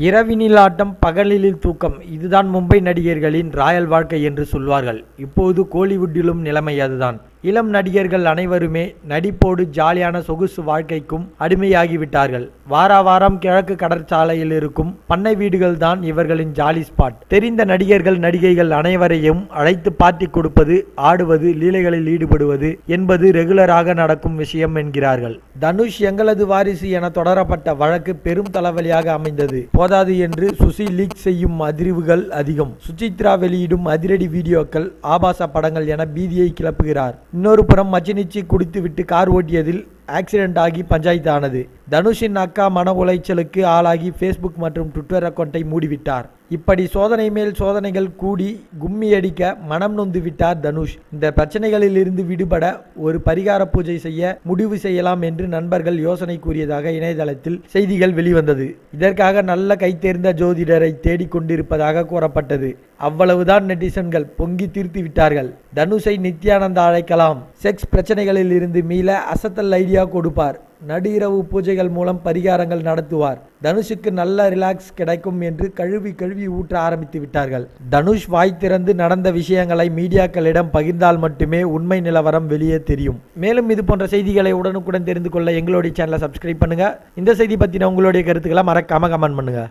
இரவினில் ஆட்டம் பகலில் தூக்கம். இதுதான் மும்பை நடிகர்களின் ராயல் வாழ்க்கை என்று சொல்வார்கள். இப்போது கோலிவுட்டிலும் நிலைமை அதுதான். இளம் நடிகர்கள் அனைவருமே நடிப்போடு ஜாலியான சொகுசு வாழ்க்கைக்கும் அடிமையாகிவிட்டார்கள். வார வாரம் கிழக்கு கடற்சாலையில் இருக்கும் பண்ணை வீடுகள் தான் இவர்களின் ஜாலி ஸ்பாட். தெரிந்த நடிகர்கள் நடிகைகள் அனைவரையும் அழைத்து பார்ட்டி கொடுப்பது ஆடுவது லீலைகளில் ஈடுபடுவது என்பது ரெகுலராக நடக்கும் விஷயம் என்கிறார்கள். தனுஷ் எங்களது வாரிசு என தொடரப்பட்ட வழக்கு பெரும் தலைவலியாக அமைந்தது. போதாது என்று சுசி லீக் செய்யும் அதிர்வுகள் அதிகம். சுசித்ரா வெளியிடும் அதிரடி வீடியோக்கள் ஆபாச படங்கள் என பீதியை கிளப்புகிறார். இன்னொரு புறம் மச்சினிச்சி குடித்துவிட்டு கார் ஓட்டியதில் ஆக்சிடென்ட் ஆகி பஞ்சாயத்து ஆனது. தனுஷின் அக்கா மன உளைச்சலுக்கு ஆளாகி ஃபேஸ்புக் மற்றும் ட்விட்டர் அக்கௌண்ட்டை மூடிவிட்டார். இப்படி சோதனை மேல் சோதனைகள் கூடி கும்மி அடிக்க மனம் நொந்து விட்டார் தனுஷ். இந்த பிரச்சனைகளில் இருந்து விடுபட ஒரு பரிகார பூஜை செய்ய முடிவு செய்யலாம் என்று நண்பர்கள் யோசனை கூறியதாக இணையதளத்தில் செய்திகள் வெளிவந்தது. இதற்காக நல்ல கைத்தேர்ந்த ஜோதிடரை தேடிக்கொண்டிருப்பதாக கூறப்பட்டது. அவ்வளவுதான் நெட்டிசன்கள் பொங்கி தீர்த்து விட்டார்கள். தனுஷை நித்யானந்தா அழைக்கலாம். செக்ஸ் பிரச்சனைகளில் இருந்து மீள அசத்தல் ஐடியா கொடுப்பார். நடு இரவு பூஜைகள் மூலம் பரிகாரங்கள் நடத்துவார். தனுஷுக்கு நல்ல ரிலாக்ஸ் கிடைக்கும் என்று கழுவி கழுவி ஊற்ற ஆரம்பித்து விட்டார்கள். தனுஷ் வாய் திறந்து நடந்த விஷயங்களை மீடியாக்களிடம் பகிர்ந்தால் மட்டுமே உண்மை நிலவரம் வெளியே தெரியும். மேலும் இது போன்ற செய்திகளை உடனுக்குடன் தெரிந்து கொள்ள எங்களுடைய சேனலை சப்ஸ்கிரைப் பண்ணுங்க. இந்த செய்தி பற்றின உங்களுடைய கருத்துக்களை மறக்காம கமெண்ட் பண்ணுங்க.